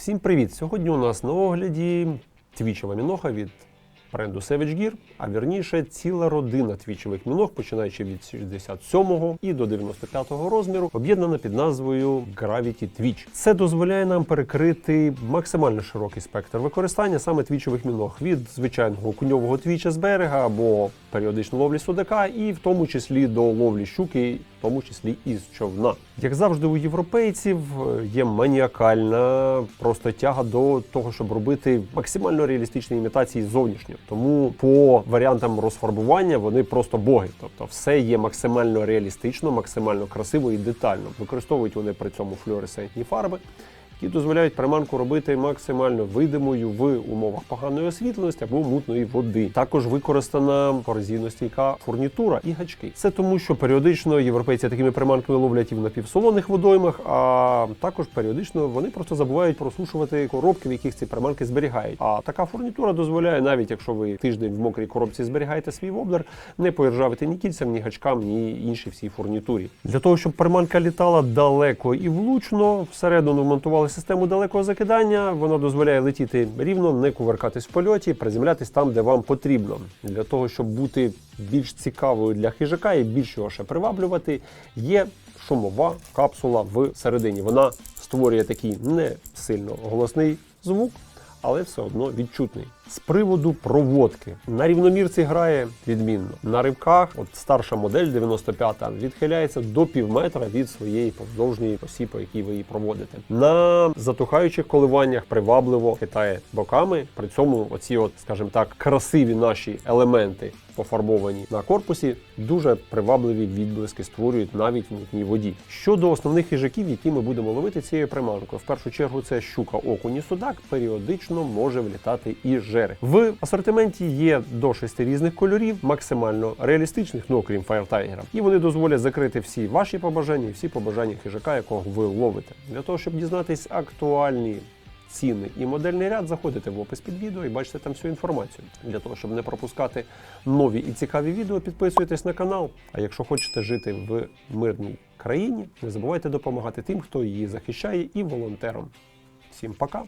Всім привіт! Сьогодні у нас на огляді твічева міноха від бренду Savage Gear, а вірніше ціла родина твічевих міног, починаючи від 67 і до 95 розміру, об'єднана під назвою Gravity Twitch. Це дозволяє нам перекрити максимально широкий спектр використання саме твічевих міног від звичайного куньового твіча з берега або періодично ловлі судака, і в тому числі до ловлі щуки, тому числі і з човна. Як завжди, у європейців е, є маніакальна просто тяга до того, щоб робити максимально реалістичні імітації зовнішньо. Тому по варіантам розфарбування вони просто боги. Тобто, все є максимально реалістично, максимально красиво і детально. Використовують вони при цьому флюоресцентні фарби. Які дозволяють приманку робити максимально видимою в умовах поганої освітленості або мутної води. Також використана корозійностійка фурнітура і гачки. Це тому, що періодично європейці такими приманками ловлять і в напівсолоних водоймах, а також періодично вони просто забувають просушувати коробки, в яких ці приманки зберігають. А така фурнітура дозволяє, навіть якщо ви тиждень в мокрій коробці зберігаєте свій воблер, не поіржавити ні кільцям, ні гачкам, ні іншій всій фурнітурі. Для того, щоб приманка літала далеко і влучно, всередину вмонтували систему далекого закидання. Воно дозволяє летіти рівно, не кувыркатись в польоті, приземлятись там, де вам потрібно. Для того, щоб бути більш цікавою для хижака і більш його ще приваблювати, є шумова капсула в середині. Вона створює такий не сильно голосний звук, але все одно відчутний. З приводу проводки на рівномірці грає відмінно. На рибках, от старша модель 95-та, відхиляється до пів метра від своєї повздовжньої осі, по якій ви її проводите. На затухаючих коливаннях привабливо хитає боками. При цьому оці, от, скажімо так, красиві наші елементи. Пофарбовані на корпусі дуже привабливі відблиски створюють навіть в мутній воді. Щодо основних хижаків, які ми будемо ловити цією приманкою, в першу чергу це щука, окунь і судак. Періодично може влітати і жери. В асортименті є до шести різних кольорів, максимально реалістичних, ну окрім фаєртайгера. І вони дозволять закрити всі ваші побажання і всі побажання хижака, якого ви ловите. Для того, щоб дізнатись актуальні ціни і модельний ряд, заходите в опис під відео і бачите там всю інформацію. Для того, щоб не пропускати нові і цікаві відео, підписуйтесь на канал. А якщо хочете жити в мирній країні, не забувайте допомагати тим, хто її захищає, і волонтерам. Всім пока!